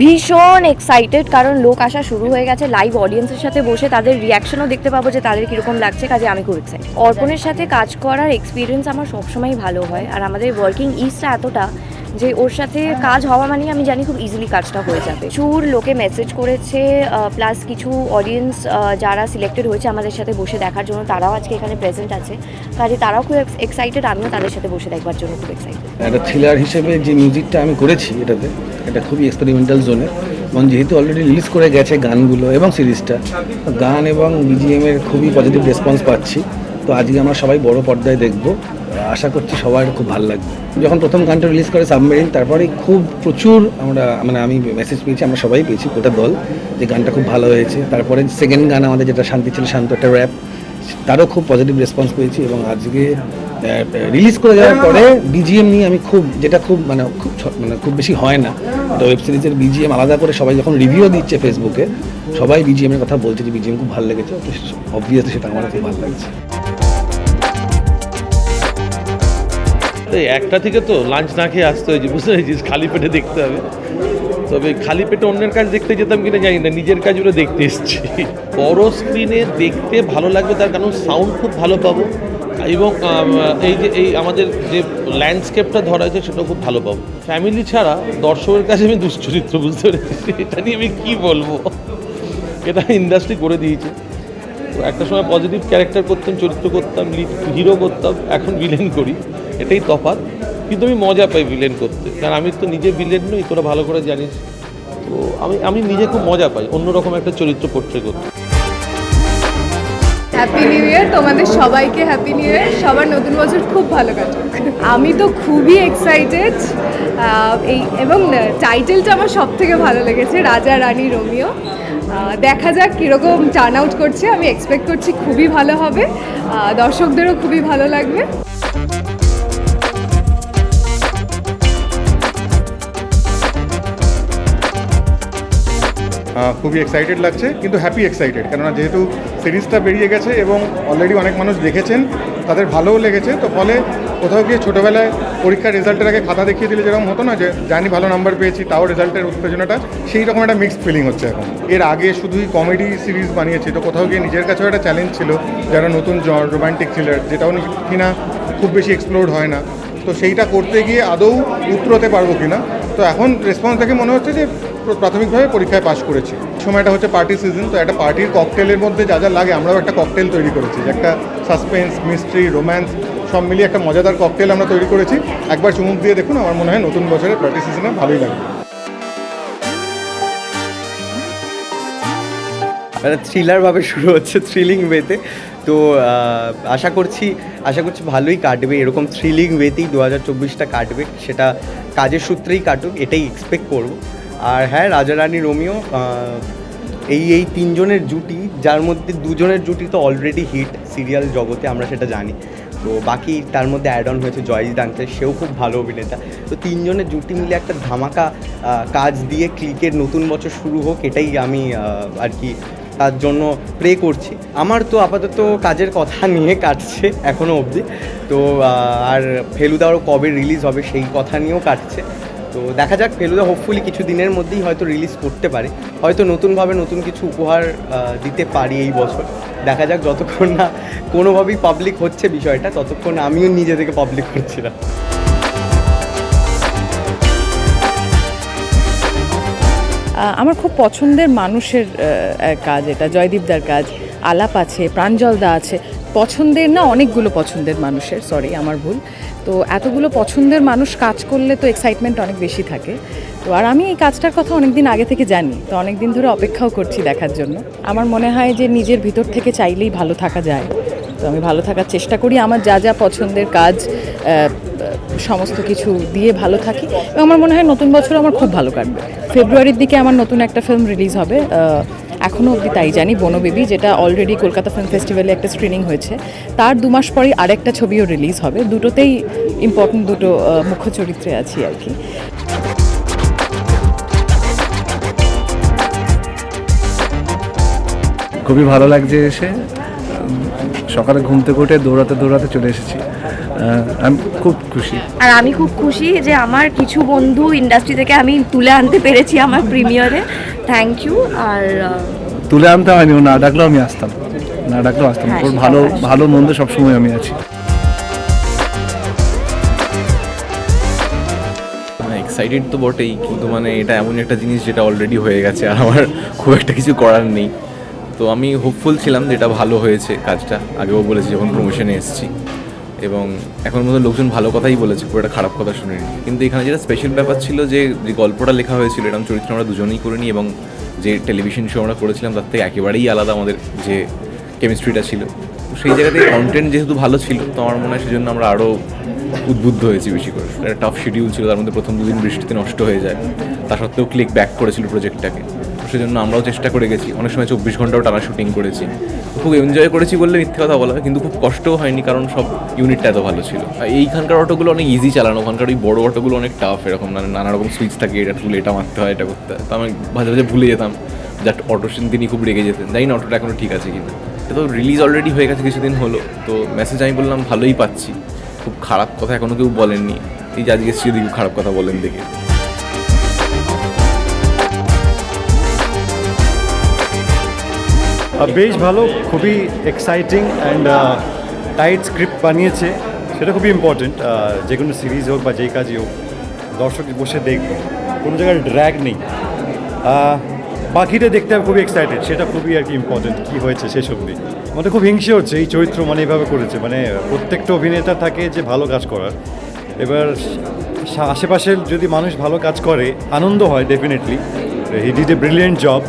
ভীষণ এক্সাইটেড কারণ লোক আসা শুরু হয়ে গেছে লাইভ অডিয়েন্সের সাথে বসে তাদের রিয়াকশনও দেখতে পাবো যে তাদের কীরকম লাগছে, কাজে আমি খুব এক্সাইট অর্পণের সাথে কাজ করার এক্সপিরিয়েন্স আমার সবসময় ভালো হয়, আর আমাদের ওয়ার্কিং ইস্টটা এতটা যে ওর সাথে কাজ হওয়া মানে আমি জানি খুব ইজিলি কাজটা হয়ে যাবে। চুর লোকে মেসেজ করেছে প্লাস কিছু অডিয়েন্স যারা সিলেক্টেড হয়েছে আমাদের সাথে বসে দেখার জন্য, তারাও আজকে এখানে প্রেজেন্ট আছে। কাজে তারাও খুব এক্সাইটেড আমিও তাদের সাথে বসে দেখবার জন্য খুব এক্সাইটেড একটা থ্রিলার হিসেবে যে মিউজিকটা আমি করেছি এটাতে, এটা খুবই এক্সপেরিমেন্টাল জোনে এবং যেহেতু অলরেডি রিলিজ করে গেছে গানগুলো এবং সিরিজটা গান এবং বিজিএম এর খুবই পজিটিভ রেসপন্স পাচ্ছি। তো আজকে আমরা সবাই বড় পর্দায় দেখব। আশা করছি সবার খুব ভালো লাগবে। যখন প্রথম গানটা রিলিজ করে সাবমেরিন তারপরে খুব প্রচুর আমরা মানে আমি মেসেজ পেয়েছি, আমরা সবাই পেয়েছি গোটা দল যে গানটা খুব ভালো হয়েছে। তারপরে সেকেন্ড গান আমাদের যেটা শান্তি ছিল, শান্ত একটা র্যাপ তারও খুব পজিটিভ রেসপন্স পেয়েছি এবং আজকে রিলিজ করে যাওয়ার পরে বিজিএম নিয়ে আমি খুব, যেটা খুব মানে খুব মানে খুব বেশি হয় না। তো ওয়েব সিরিজের বিজিএম আলাদা করে সবাই যখন রিভিউ দিচ্ছে ফেসবুকে সবাই বিজিএম এর কথা বলছে যে বিজিএম খুব ভালো লেগেছে অবভিয়াসলি সেটা আমার খুব ভালো লাগছে। তো একটা থেকে তো লাঞ্চ না খেয়ে আসতে হয়েছে, বুঝতে পেরেছিস? খালি পেটে দেখতে হবে। তবে খালি পেটে অন্যের কাজ দেখতে যেতাম কিনা জানি না, নিজের কাজগুলো দেখতে এসছি। বড় স্ক্রিনে দেখতে ভালো লাগবে, তার কারণ সাউন্ড খুব ভালো পাবো। এবং এই যে, এই আমাদের যে ল্যান্ডস্কেপটা ধরা হয়েছে সেটা খুব ভালো পাবো। ফ্যামিলি ছাড়া দর্শকের কাছে আমি দুশ্চরিত্র, বুঝতে পেরেছি এটা নিয়ে আমি কী বলব? এটা ইন্ডাস্ট্রি করে দিয়েছে। একটা সময় পজিটিভ ক্যারেক্টার করতাম, চরিত্র করতাম হিরো করতাম, এখন ভিলেন করি। এটাই তফাৎ। কিন্তু আমি মজা পাই ভিলেন করতে। কারণ আমি তো নিজে ভিলেন নই, তোরা ভালো করে জানিস। তো আমি আমি নিজে খুব মজা পাই, অন্যরকম একটা চরিত্র পোট্রে করতে। হ্যাপি নিউ ইয়ার তোমাদের সবাইকে হ্যাপি নিউ ইয়ার সবার নতুন বছর খুব ভালো কাটুক। আমি তো খুবই এক্সাইটেড এই, এবং টাইটেলটা আমার সব থেকে ভালো লেগেছে, রাজা, রানী, রোমিও। দেখা যাক কীরকম টার্ন আউট করছে। আমি এক্সপেক্ট করছি খুবই ভালো হবে। দর্শকদেরও খুবই ভালো লাগবে। খুবই এক্সাইটেড লাগছে, কিন্তু হ্যাপি এক্সাইটেড কেননা যেহেতু সিরিজটা বেরিয়ে গেছে এবং অলরেডি অনেক মানুষ দেখেছেন, তাদের ভালোও লেগেছে, তো ফলে কোথাও গিয়ে ছোটোবেলায় পরীক্ষার রেজাল্টের আগে খাতা দেখিয়ে দিলে যেরকম হতো না যে, জানি ভালো নাম্বার পেয়েছি, তাও রেজাল্টের উত্তেজনাটা, সেই রকম একটা মিক্সড ফিলিং হচ্ছে এখন। এর আগে শুধুই কমেডি সিরিজ বানিয়েছি, তো কোথাও গিয়ে নিজের কাছেও একটা চ্যালেঞ্জ ছিল, যারা নতুন রোমান্টিক থ্রিলার যেটাও কিনা খুব বেশি এক্সপ্লোর হয় না। তো সেইটা করতে গিয়ে আদৌ উতরোতে পারব কিনা, তো এখন রেসপন্স দেখে মনে হচ্ছে যে প্রাথমিকভাবে পরীক্ষায় পাশ করেছি। সময়টা হচ্ছে পার্টি সিজন তো একটা পার্টির ককটেলের মধ্যে যা যা লাগে, আমরাও একটা ককটেল তৈরি করেছি। একটা সাসপেন্স মিস্ট্রি রোম্যান্স সব মিলিয়ে একটা মজাদার ককটেল আমরা তৈরি করেছি। একবার চুমুক দিয়ে দেখুন, আমার মনে হয় নতুন বছরের পার্টি সিজনে ভালোই লাগবে। একটা থ্রিলারভাবে শুরু হচ্ছে থ্রিলিং ওয়েতে তো আশা করছি আশা করছি ভালোই কাটবে। এরকম থ্রিলিং ওয়েতেই দু হাজার চব্বিশটা কাটবে। সেটা কাজের সূত্রেই কাটুক, এটাই এক্সপেক্ট করব। আর হ্যাঁ রাজা রানী রোমিও এই এই তিনজনের জুটি, যার মধ্যে দুজনের জুটি তো অলরেডি হিট সিরিয়াল জগতে, আমরা সেটা জানি। তো বাকি তার মধ্যে অ্যাড অন হয়েছে জয়জ ডান্সে সেও খুব ভালো অভিনেতা। তো তিনজনের জুটি মিলে একটা ধামাকা কাজ দিয়ে ক্লিকের নতুন বছর শুরু হোক, এটাই আমি আর কি তার জন্য প্রে করছি। আমার তো আপাতত কাজের কথা নিয়ে কাটছে এখনও অবধি। তো আর ফেলুদারও কবে রিলিজ হবে সেই কথা নিয়েও কাটছে। তো দেখা যাক ফেলুদা হোপফুলি কিছু দিনের মধ্যেই হয়তো রিলিজ করতে পারে। হয়তো নতুনভাবে নতুন কিছু উপহার দিতে পারি এই বছর। দেখা যাক যতক্ষণ না কোনোভাবেই পাবলিক হচ্ছে বিষয়টা ততক্ষণ আমিও নিজে থেকে পাবলিক করছি না আহ, আমার খুব পছন্দের মানুষের কাজ এটা জয়দীপদার কাজ। আলাপ আছে প্রাঞ্জলদা আছে। পছন্দের না অনেকগুলো পছন্দের মানুষের সরি আমার ভুল। তো এতগুলো পছন্দের মানুষ কাজ করলে তো এক্সাইটমেন্ট অনেক বেশি থাকে। তো আর আমি এই কাজটার কথা অনেক দিন আগে থেকে জানি, তো অনেক দিন ধরে অপেক্ষাও করছি দেখার জন্য। আমার মনে হয় যে নিজের ভিতর থেকে চাইলেই ভালো থাকা যায়। তো আমি ভালো থাকার চেষ্টা করি, আমার যা যা পছন্দের কাজ সমস্ত কিছু দিয়ে ভালো থাকি। এবং আমার মনে হয় নতুন বছর আমার খুব ভালো কাটবে। ফেব্রুয়ারির দিকে আমার নতুন একটা ফিল্ম রিলিজ হবে এখনও অবধি তাই জানি বনবেবি যেটা অলরেডি কলকাতা ফিল্ম ফেস্টিভ্যালে একটা স্ক্রিনিং হয়েছে। তার দু মাস পরেই আরেকটা ছবিও রিলিজ হবে। দুটোতেই ইম্পর্টেন্ট দুটো মুখ্য চরিত্রে আছি আর কি। খুবই ভালো লাগছে এসে। সকালে ঘুম থেকে উঠে দৌড়াতে দৌড়াতে চলে এসেছি। আমি খুব খুশি। আর আমি খুব খুশি যে আমার কিছু বন্ধু ইন্ডাস্ট্রি থেকে আমি তুলে আনতে পেরেছি আমার প্রিমিয়ারে থ্যাংক ইউ আর তুলে আনতে হয়নি ও না ডাকলেও আমি আসতাম। না ডাকলেও আসতাম হ্যাঁ, ওর ভালো ভালো মন্দ সবসময় আমি আছি। এক্সাইটেড তো বটেই কিন্তু মানে এটা এমন একটা জিনিস যেটা অলরেডি হয়ে গেছে আর আমার খুব একটা কিছু করার নেই। তো আমি হোপফুল ছিলাম যেটা ভালো হয়েছে কাজটা। আগেও বলেছি যখন প্রমোশনে এসেছি। এবং এখন মতো লোকজন ভালো কথাই বলেছে খুব একটা খারাপ কথা শুনিনি। কিন্তু এখানে যেটা স্পেশাল ব্যাপার ছিল যে যে গল্পটা লেখা হয়েছিল, এরকম চরিত্র আমরা দুজনেই করিনি এবং যে টেলিভিশন শো আমরা করেছিলাম, তার থেকে একেবারেই আলাদা আমাদের যে কেমিস্ট্রিটা ছিল। তো সেই জায়গাতে কন্টেন্ট যেহেতু ভালো ছিল, তো আমার মনে হয় সেজন্য আমরা আরও উদ্বুদ্ধ হয়েছি বেশি করে। একটা টাফ শিডিউল ছিল, তার মধ্যে প্রথম দুদিন বৃষ্টিতে নষ্ট হয়ে যায়। তা সত্ত্বেও ক্লিক ব্যাক করেছিল প্রজেক্টটাকে সেজন্য আমরাও চেষ্টা করে গেছি। অনেক সময় চব্বিশ ঘন্টাও টানা শুটিং করেছি। খুব এনজয় করেছি বললে মিথ্যে কথা বলা, কিন্তু খুব কষ্টও হয়নি কারণ সব ইউনিটটা এত ভালো ছিল। এইখানকার অটোগুলো অনেক ইজি চালানো, ওখানকার ওই বড় অটোগুলো অনেক টাফ এরকম মানে নানা রকম সুইচ থাকে, এটা তুলে এটা মারতে হয়, এটা করতে হয়। তো আমি মাঝে মাঝে ভুলে যেতাম যার অটো তিনি খুব রেগে যেতেন। জানি না অটোটা এখনও ঠিক আছে কিনা। তো রিলিজ অলরেডি হয়ে গেছে কিছুদিন হলো, তো মেসেজ আমি বললাম, ভালোই পাচ্ছি। খুব খারাপ কথা এখনও কেউ বলেননি। এই যে আজকে যদি খারাপ কথা বলেন দেখে। বেশ ভালো, খুবই এক্সাইটিং অ্যান্ড টাইট স্ক্রিপ্ট বানিয়েছে। সেটা খুবই ইম্পর্টেন্ট যে কোনো সিরিজ হোক বা যেই কাজই হোক, দর্শক বসে দেখবে, কোনো জায়গায় ড্র্যাগ নেই। বাকিটা দেখতে আমি খুবই এক্সাইটেড সেটা খুবই আর কি ইম্পর্টেন্ট কী হয়েছে শেষ অবধি আমাদের খুব হিংসে হচ্ছে, এই চরিত্র মানে এইভাবে করেছে মানে প্রত্যেকটা অভিনেতা থাকে যে ভালো কাজ করার। এবার আশেপাশের যদি মানুষ ভালো কাজ করে, আনন্দ হয় definitely he did a brilliant job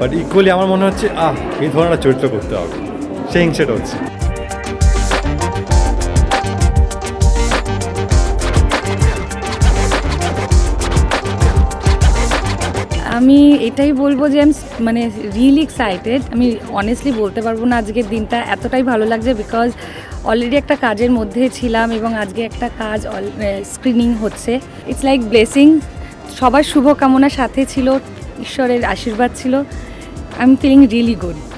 but equally আমার মনে হচ্ছে, আহ, এই ধরনের চরিত্র করতে হবে। সেই হিংসেটা হচ্ছে। আমি এটাই বলব যে আমি মানে রিয়েলি এক্সাইটেড আমি অনেস্টলি বলতে পারব না আজকের দিনটা এতটাই ভালো লাগছে বিকজ অলরেডি একটা কাজের মধ্যে ছিলাম এবং আজকে একটা কাজ স্ক্রিনিং হচ্ছে। ইটস লাইক ব্লেসিং সবার শুভকামনার সাথে ছিল, ঈশ্বরের আশীর্বাদ ছিল। I am feeling really good